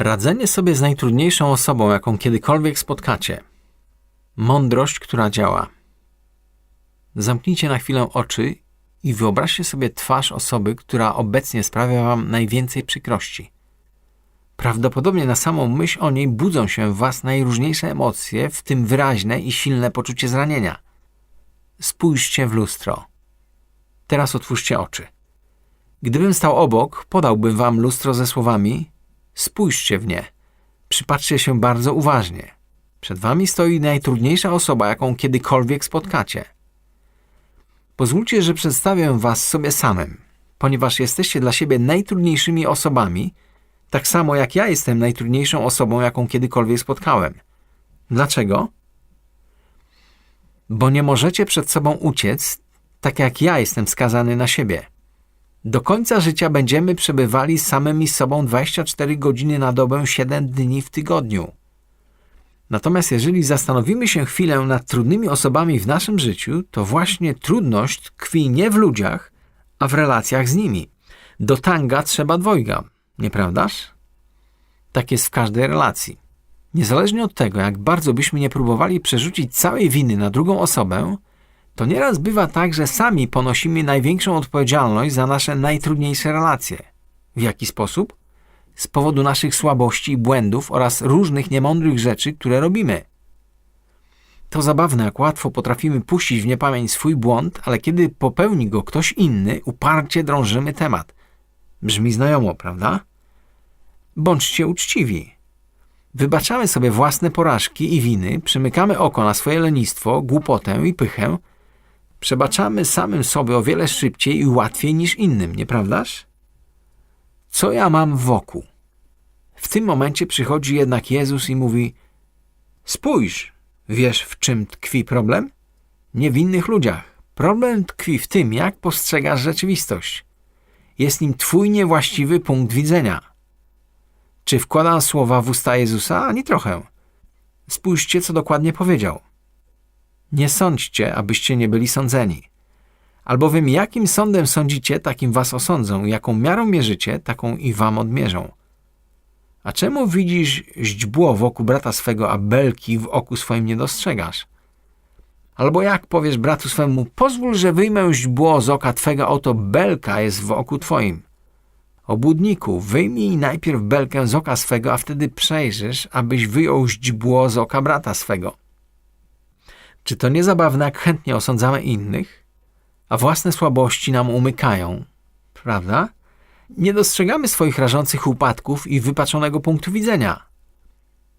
Radzenie sobie z najtrudniejszą osobą, jaką kiedykolwiek spotkacie. Mądrość, która działa. Zamknijcie na chwilę oczy i wyobraźcie sobie twarz osoby, która obecnie sprawia wam najwięcej przykrości. Prawdopodobnie na samą myśl o niej budzą się w was najróżniejsze emocje, w tym wyraźne i silne poczucie zranienia. Spójrzcie w lustro. Teraz otwórzcie oczy. Gdybym stał obok, podałbym wam lustro ze słowami: Spójrzcie w nie. Przypatrzcie się bardzo uważnie. Przed wami stoi najtrudniejsza osoba, jaką kiedykolwiek spotkacie. Pozwólcie, że przedstawię was sobie samym, ponieważ jesteście dla siebie najtrudniejszymi osobami, tak samo jak ja jestem najtrudniejszą osobą, jaką kiedykolwiek spotkałem. Dlaczego? Bo nie możecie przed sobą uciec, tak jak ja jestem skazany na siebie. Do końca życia będziemy przebywali samymi sobą 24 godziny na dobę, 7 dni w tygodniu. Natomiast jeżeli zastanowimy się chwilę nad trudnymi osobami w naszym życiu, to właśnie trudność tkwi nie w ludziach, a w relacjach z nimi. Do tanga trzeba dwojga, nieprawdaż? Tak jest w każdej relacji. Niezależnie od tego, jak bardzo byśmy nie próbowali przerzucić całej winy na drugą osobę, to nieraz bywa tak, że sami ponosimy największą odpowiedzialność za nasze najtrudniejsze relacje. W jaki sposób? Z powodu naszych słabości i błędów oraz różnych niemądrych rzeczy, które robimy. To zabawne, jak łatwo potrafimy puścić w niepamięć swój błąd, ale kiedy popełni go ktoś inny, uparcie drążymy temat. Brzmi znajomo, prawda? Bądźcie uczciwi. Wybaczamy sobie własne porażki i winy, przymykamy oko na swoje lenistwo, głupotę i pychę, przebaczamy samym sobie o wiele szybciej i łatwiej niż innym, nieprawdaż? Co ja mam wokół? W tym momencie przychodzi jednak Jezus i mówi: Spójrz, wiesz w czym tkwi problem? Nie w innych ludziach. Problem tkwi w tym, jak postrzegasz rzeczywistość. Jest nim twój niewłaściwy punkt widzenia. Czy wkładam słowa w usta Jezusa? Ani trochę. Spójrzcie, co dokładnie powiedział. Nie sądźcie, abyście nie byli sądzeni. Albowiem jakim sądem sądzicie, takim was osądzą, jaką miarą mierzycie, taką i wam odmierzą. A czemu widzisz źdźbło wokół brata swego, a belki w oku swoim nie dostrzegasz? Albo jak powiesz bratu swemu, pozwól, że wyjmę źdźbło z oka twego, oto belka jest w oku twoim. Obłudniku, wyjmij najpierw belkę z oka swego, a wtedy przejrzysz, abyś wyjął źdźbło z oka brata swego. Czy to nie zabawne, jak chętnie osądzamy innych, a własne słabości nam umykają, prawda? Nie dostrzegamy swoich rażących upadków i wypaczonego punktu widzenia.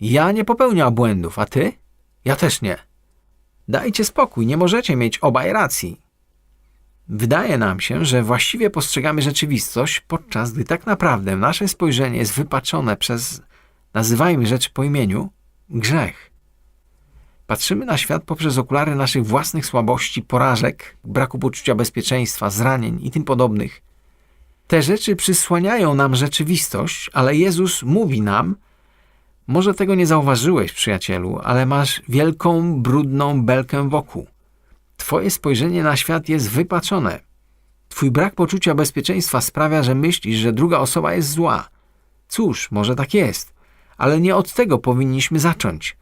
Ja nie popełniam błędów, a ty? Ja też nie. Dajcie spokój, nie możecie mieć obaj racji. Wydaje nam się, że właściwie postrzegamy rzeczywistość, podczas gdy tak naprawdę nasze spojrzenie jest wypaczone przez, nazywajmy rzecz po imieniu, grzech. Patrzymy na świat poprzez okulary naszych własnych słabości, porażek, braku poczucia bezpieczeństwa, zranień i tym podobnych. Te rzeczy przysłaniają nam rzeczywistość, ale Jezus mówi nam, może tego nie zauważyłeś, przyjacielu, ale masz wielką, brudną belkę wokół. Twoje spojrzenie na świat jest wypaczone. Twój brak poczucia bezpieczeństwa sprawia, że myślisz, że druga osoba jest zła. Cóż, może tak jest, ale nie od tego powinniśmy zacząć.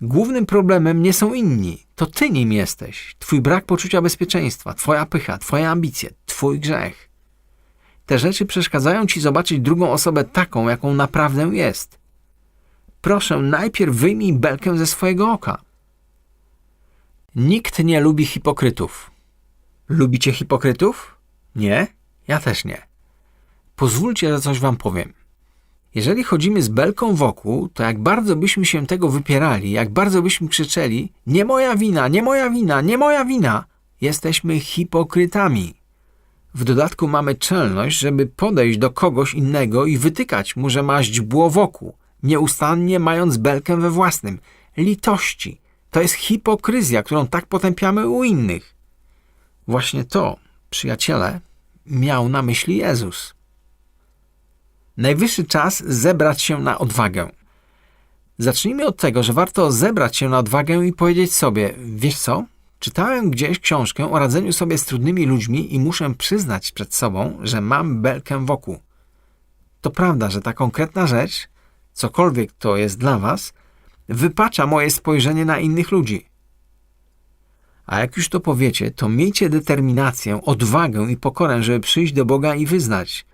Głównym problemem nie są inni, to ty nim jesteś. Twój brak poczucia bezpieczeństwa, twoja pycha, twoje ambicje, twój grzech. Te rzeczy przeszkadzają ci zobaczyć drugą osobę taką, jaką naprawdę jest. Proszę, najpierw wyjmij belkę ze swojego oka. Nikt nie lubi hipokrytów. Lubicie hipokrytów? Nie? Ja też nie. Pozwólcie, że coś wam powiem. Jeżeli chodzimy z belką wokół, to jak bardzo byśmy się tego wypierali, jak bardzo byśmy krzyczeli: Nie moja wina, nie moja wina, nie moja wina, jesteśmy hipokrytami. W dodatku mamy czelność, żeby podejść do kogoś innego i wytykać mu, że ma źdźbło wokół, nieustannie mając belkę we własnym. Litości. To jest hipokryzja, którą tak potępiamy u innych. Właśnie to, przyjaciele, miał na myśli Jezus. Najwyższy czas zebrać się na odwagę. Zacznijmy od tego, że warto zebrać się na odwagę i powiedzieć sobie: Wiesz co? Czytałem gdzieś książkę o radzeniu sobie z trudnymi ludźmi i muszę przyznać przed sobą, że mam belkę wokół. To prawda, że ta konkretna rzecz cokolwiek to jest dla was, wypacza moje spojrzenie na innych ludzi. A jak już to powiecie, to miejcie determinację, odwagę i pokorę, żeby przyjść do Boga i wyznać.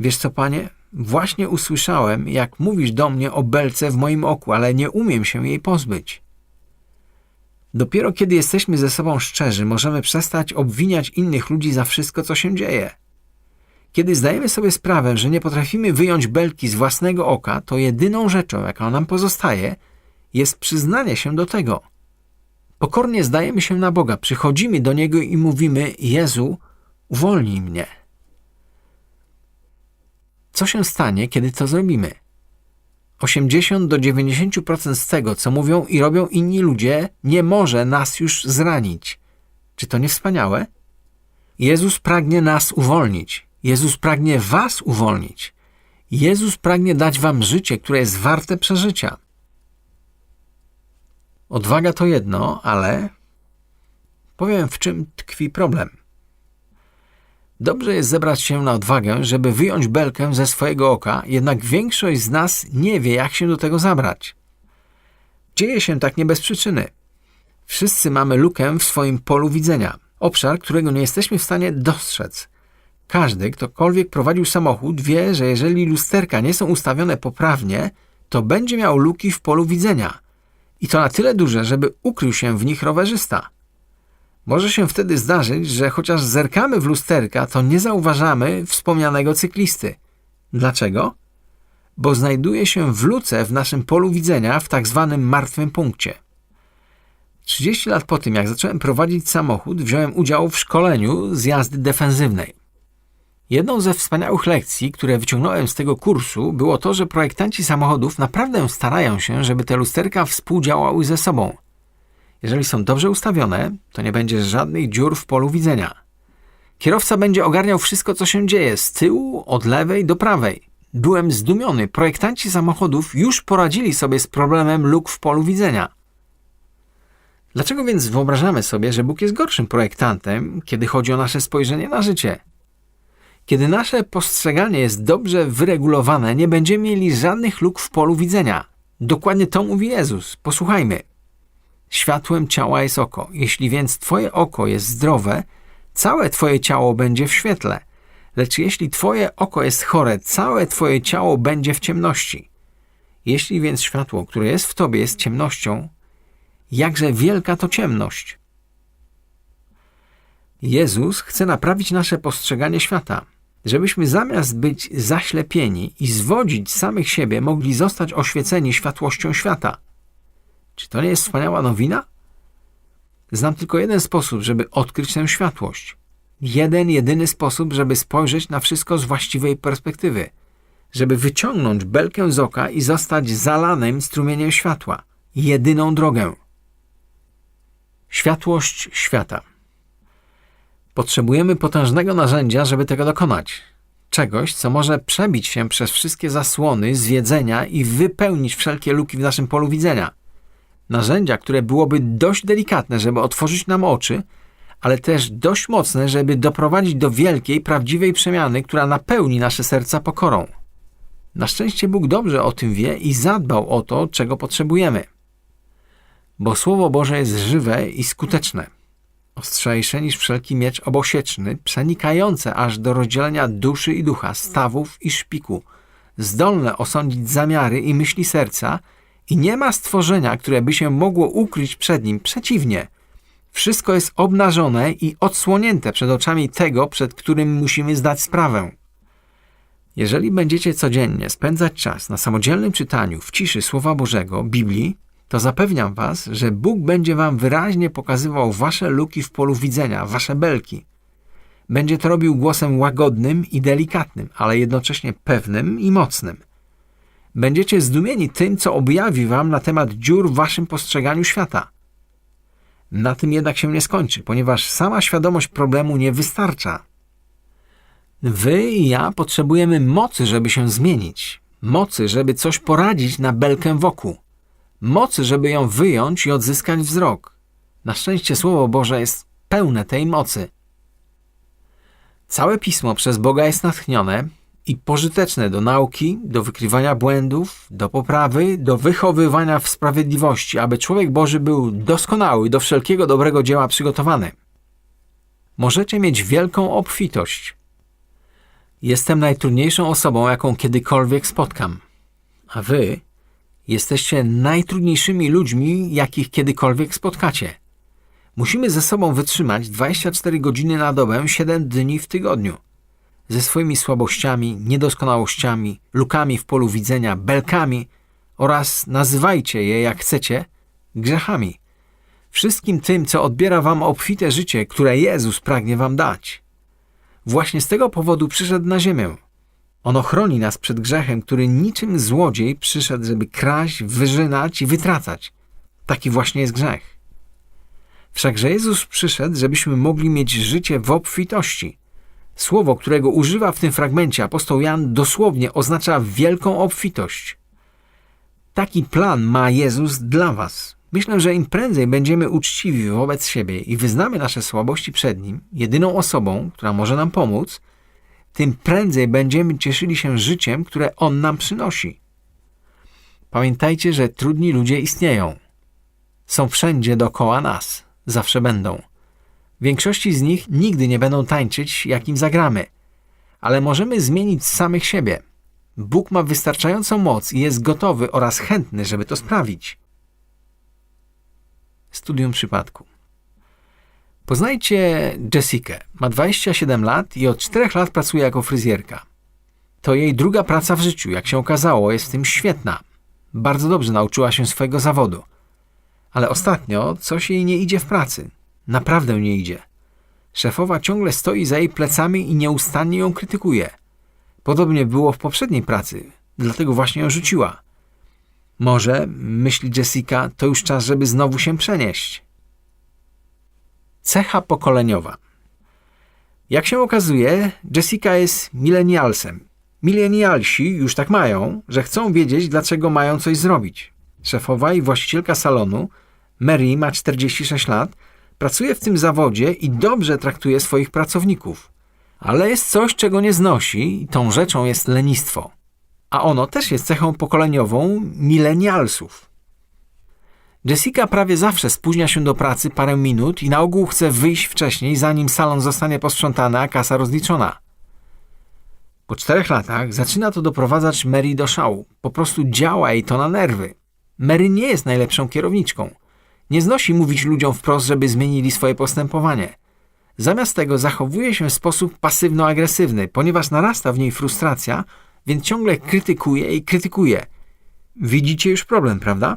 Wiesz co, panie? Właśnie usłyszałem, jak mówisz do mnie o belce w moim oku, ale nie umiem się jej pozbyć. Dopiero kiedy jesteśmy ze sobą szczerzy, możemy przestać obwiniać innych ludzi za wszystko, co się dzieje. Kiedy zdajemy sobie sprawę, że nie potrafimy wyjąć belki z własnego oka, to jedyną rzeczą, jaka nam pozostaje, jest przyznanie się do tego. Pokornie zdajemy się na Boga, przychodzimy do Niego i mówimy: Jezu, uwolnij mnie. Co się stanie, kiedy to zrobimy? 80 do 90% z tego, co mówią i robią inni ludzie, nie może nas już zranić. Czy to nie wspaniałe? Jezus pragnie nas uwolnić. Jezus pragnie Was uwolnić. Jezus pragnie dać Wam życie, które jest warte przeżycia. Odwaga to jedno, ale powiem, w czym tkwi problem. Dobrze jest zebrać się na odwagę, żeby wyjąć belkę ze swojego oka, jednak większość z nas nie wie, jak się do tego zabrać. Dzieje się tak nie bez przyczyny. Wszyscy mamy lukę w swoim polu widzenia, obszar, którego nie jesteśmy w stanie dostrzec. Każdy, ktokolwiek prowadził samochód, wie, że jeżeli lusterka nie są ustawione poprawnie, to będzie miał luki w polu widzenia. I to na tyle duże, żeby ukrył się w nich rowerzysta. Może się wtedy zdarzyć, że chociaż zerkamy w lusterka, to nie zauważamy wspomnianego cyklisty. Dlaczego? Bo znajduje się w luce w naszym polu widzenia w tak zwanym martwym punkcie. 30 lat po tym, jak zacząłem prowadzić samochód, wziąłem udział w szkoleniu z jazdy defensywnej. Jedną ze wspaniałych lekcji, które wyciągnąłem z tego kursu, było to, że projektanci samochodów naprawdę starają się, żeby te lusterka współdziałały ze sobą – jeżeli są dobrze ustawione, to nie będzie żadnych dziur w polu widzenia. Kierowca będzie ogarniał wszystko, co się dzieje z tyłu, od lewej do prawej. Byłem zdumiony. Projektanci samochodów już poradzili sobie z problemem luk w polu widzenia. Dlaczego więc wyobrażamy sobie, że Bóg jest gorszym projektantem, kiedy chodzi o nasze spojrzenie na życie? Kiedy nasze postrzeganie jest dobrze wyregulowane, nie będziemy mieli żadnych luk w polu widzenia. Dokładnie to mówi Jezus. Posłuchajmy. Światłem ciała jest oko. Jeśli więc Twoje oko jest zdrowe, całe Twoje ciało będzie w świetle. Lecz jeśli Twoje oko jest chore, całe Twoje ciało będzie w ciemności. Jeśli więc światło, które jest w Tobie, jest ciemnością, jakże wielka to ciemność. Jezus chce naprawić nasze postrzeganie świata, żebyśmy zamiast być zaślepieni i zwodzić samych siebie, mogli zostać oświeceni światłością świata – czy to nie jest wspaniała nowina? Znam tylko jeden sposób, żeby odkryć tę światłość. Jeden, jedyny sposób, żeby spojrzeć na wszystko z właściwej perspektywy. Żeby wyciągnąć belkę z oka i zostać zalanym strumieniem światła. Jedyną drogę. Światłość świata. Potrzebujemy potężnego narzędzia, żeby tego dokonać. Czegoś, co może przebić się przez wszystkie zasłony, zwiedzenia i wypełnić wszelkie luki w naszym polu widzenia narzędzia, które byłoby dość delikatne, żeby otworzyć nam oczy, ale też dość mocne, żeby doprowadzić do wielkiej, prawdziwej przemiany, która napełni nasze serca pokorą. Na szczęście Bóg dobrze o tym wie i zadbał o to, czego potrzebujemy. Bo Słowo Boże jest żywe i skuteczne, ostrzejsze niż wszelki miecz obosieczny, przenikające aż do rozdzielenia duszy i ducha, stawów i szpiku, zdolne osądzić zamiary i myśli serca – i nie ma stworzenia, które by się mogło ukryć przed nim. Przeciwnie, wszystko jest obnażone i odsłonięte przed oczami tego, przed którym musimy zdać sprawę. Jeżeli będziecie codziennie spędzać czas na samodzielnym czytaniu w ciszy Słowa Bożego, Biblii, to zapewniam Was, że Bóg będzie Wam wyraźnie pokazywał Wasze luki w polu widzenia, Wasze belki. Będzie to robił głosem łagodnym i delikatnym, ale jednocześnie pewnym i mocnym. Będziecie zdumieni tym, co objawi wam na temat dziur w waszym postrzeganiu świata. Na tym jednak się nie skończy, ponieważ sama świadomość problemu nie wystarcza. Wy i ja potrzebujemy mocy, żeby się zmienić, mocy, żeby coś poradzić na belkę wokół, mocy, żeby ją wyjąć i odzyskać wzrok. Na szczęście Słowo Boże jest pełne tej mocy. Całe pismo przez Boga jest natchnione i pożyteczne do nauki, do wykrywania błędów, do poprawy, do wychowywania w sprawiedliwości, aby człowiek Boży był doskonały, do wszelkiego dobrego dzieła przygotowany. Możecie mieć wielką obfitość. Jestem najtrudniejszą osobą, jaką kiedykolwiek spotkam. A wy jesteście najtrudniejszymi ludźmi, jakich kiedykolwiek spotkacie. Musimy ze sobą wytrzymać 24 godziny na dobę, 7 dni w tygodniu. Ze swoimi słabościami, niedoskonałościami, lukami w polu widzenia, belkami oraz nazywajcie je jak chcecie grzechami. Wszystkim tym, co odbiera wam obfite życie, które Jezus pragnie wam dać. Właśnie z tego powodu przyszedł na ziemię. On ochroni nas przed grzechem, który niczym złodziej przyszedł, żeby kraść, wyżynać i wytracać. Taki właśnie jest grzech. Wszakże Jezus przyszedł, żebyśmy mogli mieć życie w obfitości. Słowo, którego używa w tym fragmencie apostoł Jan, dosłownie oznacza wielką obfitość. Taki plan ma Jezus dla Was. Myślę, że im prędzej będziemy uczciwi wobec siebie i wyznamy nasze słabości przed Nim, jedyną osobą, która może nam pomóc, tym prędzej będziemy cieszyli się życiem, które On nam przynosi. Pamiętajcie, że trudni ludzie istnieją. Są wszędzie dookoła nas, zawsze będą. Większości z nich nigdy nie będą tańczyć, jak im zagramy, ale możemy zmienić samych siebie. Bóg ma wystarczającą moc i jest gotowy oraz chętny, żeby to sprawić. Studium przypadku. Poznajcie Jessikę. Ma 27 lat i od 4 lat pracuje jako fryzjerka. To jej druga praca w życiu. Jak się okazało, jest w tym świetna. Bardzo dobrze nauczyła się swojego zawodu. Ale ostatnio coś jej nie idzie w pracy. Naprawdę nie idzie. Szefowa ciągle stoi za jej plecami i nieustannie ją krytykuje. Podobnie było w poprzedniej pracy, dlatego właśnie ją rzuciła. Może, myśli Jessica, to już czas, żeby znowu się przenieść. Cecha pokoleniowa. Jak się okazuje, Jessica jest milenialsem. Milenialsi już tak mają, że chcą wiedzieć, dlaczego mają coś zrobić. Szefowa i właścicielka salonu, Mary ma 46 lat, pracuje w tym zawodzie i dobrze traktuje swoich pracowników. Ale jest coś, czego nie znosi i tą rzeczą jest lenistwo. A ono też jest cechą pokoleniową milenialsów. Jessica prawie zawsze spóźnia się do pracy parę minut i na ogół chce wyjść wcześniej, zanim salon zostanie posprzątany, a kasa rozliczona. Po czterech latach zaczyna to doprowadzać Mary do szału. Po prostu działa jej to na nerwy. Mary nie jest najlepszą kierowniczką. Nie znosi mówić ludziom wprost, żeby zmienili swoje postępowanie. Zamiast tego zachowuje się w sposób pasywno-agresywny, ponieważ narasta w niej frustracja, więc ciągle krytykuje i krytykuje. Widzicie już problem, prawda?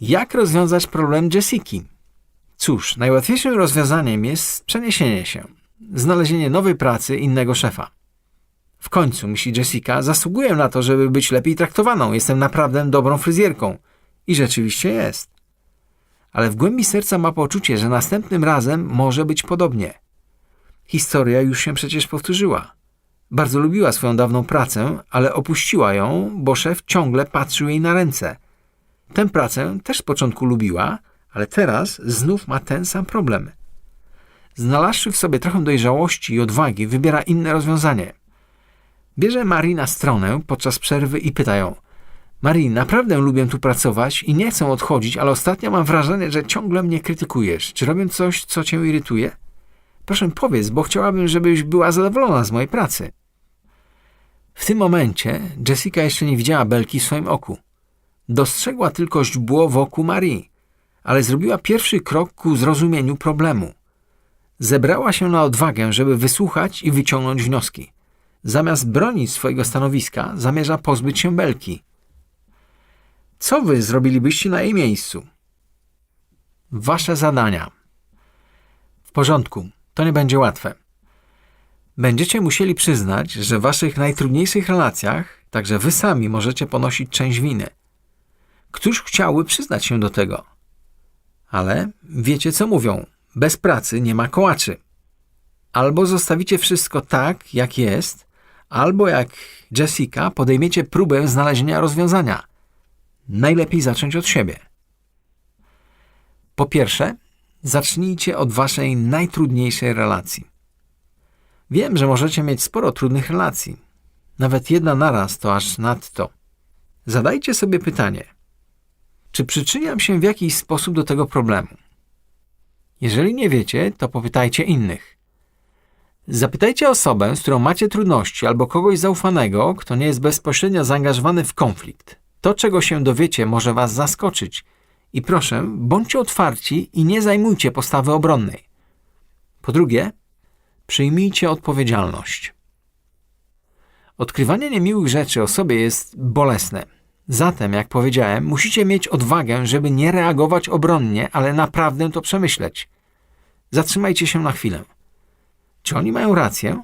Jak rozwiązać problem Jessiki? Cóż, najłatwiejszym rozwiązaniem jest przeniesienie się, znalezienie nowej pracy innego szefa. W końcu, myśli Jessica, zasługuję na to, żeby być lepiej traktowaną. Jestem naprawdę dobrą fryzjerką. I rzeczywiście jest. Ale w głębi serca ma poczucie, że następnym razem może być podobnie. Historia już się przecież powtórzyła. Bardzo lubiła swoją dawną pracę, ale opuściła ją, bo szef ciągle patrzył jej na ręce – Tę pracę też z początku lubiła, ale teraz znów ma ten sam problem. Znalazłszy w sobie trochę dojrzałości i odwagi, wybiera inne rozwiązanie. Bierze Marii na stronę podczas przerwy i pyta ją Marii, naprawdę lubię tu pracować i nie chcę odchodzić, ale ostatnio mam wrażenie, że ciągle mnie krytykujesz. Czy robię coś, co cię irytuje? Proszę powiedz, bo chciałabym, żebyś była zadowolona z mojej pracy. W tym momencie Jessica jeszcze nie widziała belki w swoim oku. Dostrzegła tylko źdźbło wokół Marii, ale zrobiła pierwszy krok ku zrozumieniu problemu. Zebrała się na odwagę, żeby wysłuchać i wyciągnąć wnioski. Zamiast bronić swojego stanowiska, zamierza pozbyć się belki. Co wy zrobilibyście na jej miejscu? Wasze zadania. W porządku, to nie będzie łatwe. Będziecie musieli przyznać, że w waszych najtrudniejszych relacjach także wy sami możecie ponosić część winy. Któż chciałby przyznać się do tego? Ale wiecie co mówią: bez pracy nie ma kołaczy. Albo zostawicie wszystko tak, jak jest, albo jak Jessica podejmiecie próbę znalezienia rozwiązania. Najlepiej zacząć od siebie. Po pierwsze, zacznijcie od waszej najtrudniejszej relacji. Wiem, że możecie mieć sporo trudnych relacji. Nawet jedna naraz to aż nadto. Zadajcie sobie pytanie: czy przyczyniam się w jakiś sposób do tego problemu? Jeżeli nie wiecie, to popytajcie innych. Zapytajcie osobę, z którą macie trudności, albo kogoś zaufanego, kto nie jest bezpośrednio zaangażowany w konflikt. To, czego się dowiecie, może Was zaskoczyć. I proszę, bądźcie otwarci i nie zajmujcie postawy obronnej. Po drugie, przyjmijcie odpowiedzialność. Odkrywanie niemiłych rzeczy o sobie jest bolesne. Zatem, jak powiedziałem, musicie mieć odwagę, żeby nie reagować obronnie, ale naprawdę to przemyśleć. Zatrzymajcie się na chwilę. Czy oni mają rację?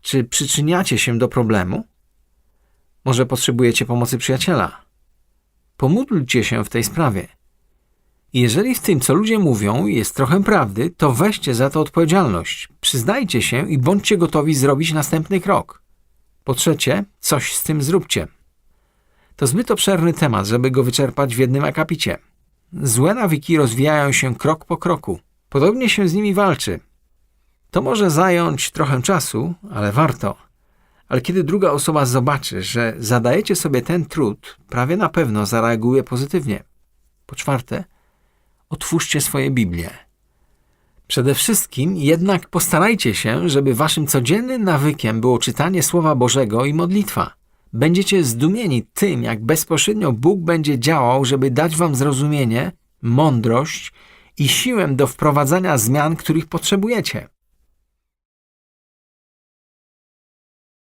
Czy przyczyniacie się do problemu? Może potrzebujecie pomocy przyjaciela? Pomódlcie się w tej sprawie. Jeżeli w tym, co ludzie mówią, jest trochę prawdy, to weźcie za to odpowiedzialność. Przyznajcie się i bądźcie gotowi zrobić następny krok. Po trzecie, coś z tym zróbcie. To zbyt obszerny temat, żeby go wyczerpać w jednym akapicie. Złe nawyki rozwijają się krok po kroku. Podobnie się z nimi walczy. To może zająć trochę czasu, ale warto. Ale kiedy druga osoba zobaczy, że zadajecie sobie ten trud, prawie na pewno zareaguje pozytywnie. Po czwarte, otwórzcie swoje Biblię. Przede wszystkim jednak postarajcie się, żeby waszym codziennym nawykiem było czytanie Słowa Bożego i modlitwa. Będziecie zdumieni tym, jak bezpośrednio Bóg będzie działał, żeby dać wam zrozumienie, mądrość i siłę do wprowadzania zmian, których potrzebujecie.